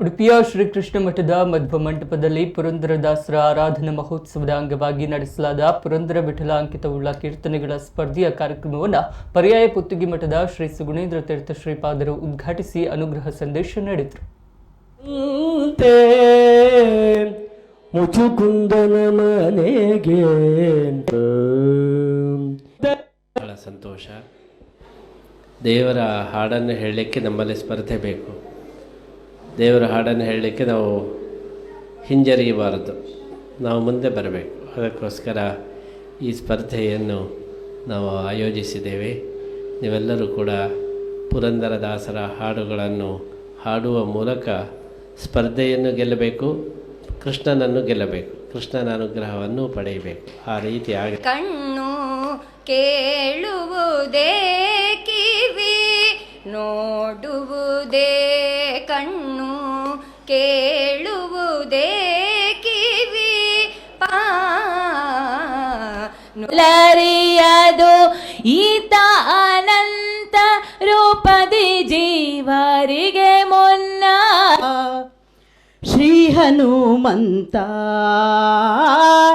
ಉಡುಪಿಯ ಶ್ರೀಕೃಷ್ಣ ಮಠದ ಮಧ್ವ ಮಂಟಪದಲ್ಲಿ ಪುರಂದರದಾಸರ ಆರಾಧನಾ ಮಹೋತ್ಸವದ ಅಂಗವಾಗಿ ನಡೆಸಲಾದ ಪುರಂದರ ವಿಠಲ ಅಂಕಿತವುಳ್ಳ ಕೀರ್ತನೆಗಳ ಸ್ಪರ್ಧೆಯ ಕಾರ್ಯಕ್ರಮವನ್ನು ಪರ್ಯಾಯ ಪುತ್ತಿಗೆ ಮಠದ ಶ್ರೀ ಸುಗುಣೇಂದ್ರ ತೀರ್ಥ ಶ್ರೀಪಾದರು ಉದ್ಘಾಟಿಸಿ ಅನುಗ್ರಹ ಸಂದೇಶ ನೀಡಿದರು. ಅಂತೆ ಮುಚುಕುಂದನ ಮನೆಗೆ ಬಹಳ ಸಂತೋಷ. ದೇವರ ಹಾಡನ್ನು ಹೇಳಲಿಕ್ಕೆ ನಮ್ಮಲ್ಲಿ ಸ್ಪರ್ಧೆ ಬೇಕು. ದೇವರ ಹಾಡನ್ನು ಹೇಳಲಿಕ್ಕೆ ನಾವು ಹಿಂಜರಿಯಬಾರದು ನಾವು ಮುಂದೆ ಬರಬೇಕು. ಅದಕ್ಕೋಸ್ಕರ ಈ ಸ್ಪರ್ಧೆಯನ್ನು ನಾವು ಆಯೋಜಿಸಿದ್ದೇವೆ. ನೀವೆಲ್ಲರೂ ಕೂಡ ಪುರಂದರದಾಸರ ಹಾಡುಗಳನ್ನು ಹಾಡುವ ಮೂಲಕ ಸ್ಪರ್ಧೆಯನ್ನು ಗೆಲ್ಲಬೇಕು, ಕೃಷ್ಣನನ್ನು ಗೆಲ್ಲಬೇಕು, ಕೃಷ್ಣನ ಅನುಗ್ರಹವನ್ನು ಪಡೆಯಬೇಕು. ಆ ರೀತಿ ಆಗ ಕಣ್ಣು ಕೇಳುವುದೇ ನೋಡುವುದೇ ಕಣ್ಣು ಕೇಳುವುದೇ ಕಿವಿ ಲರಿಯದು ಈತ ಅನಂತ ರೂಪದಿ ಜೀವರಿಗೆ ಮುನ್ನ. ಶ್ರೀ ಹನುಮಂತ.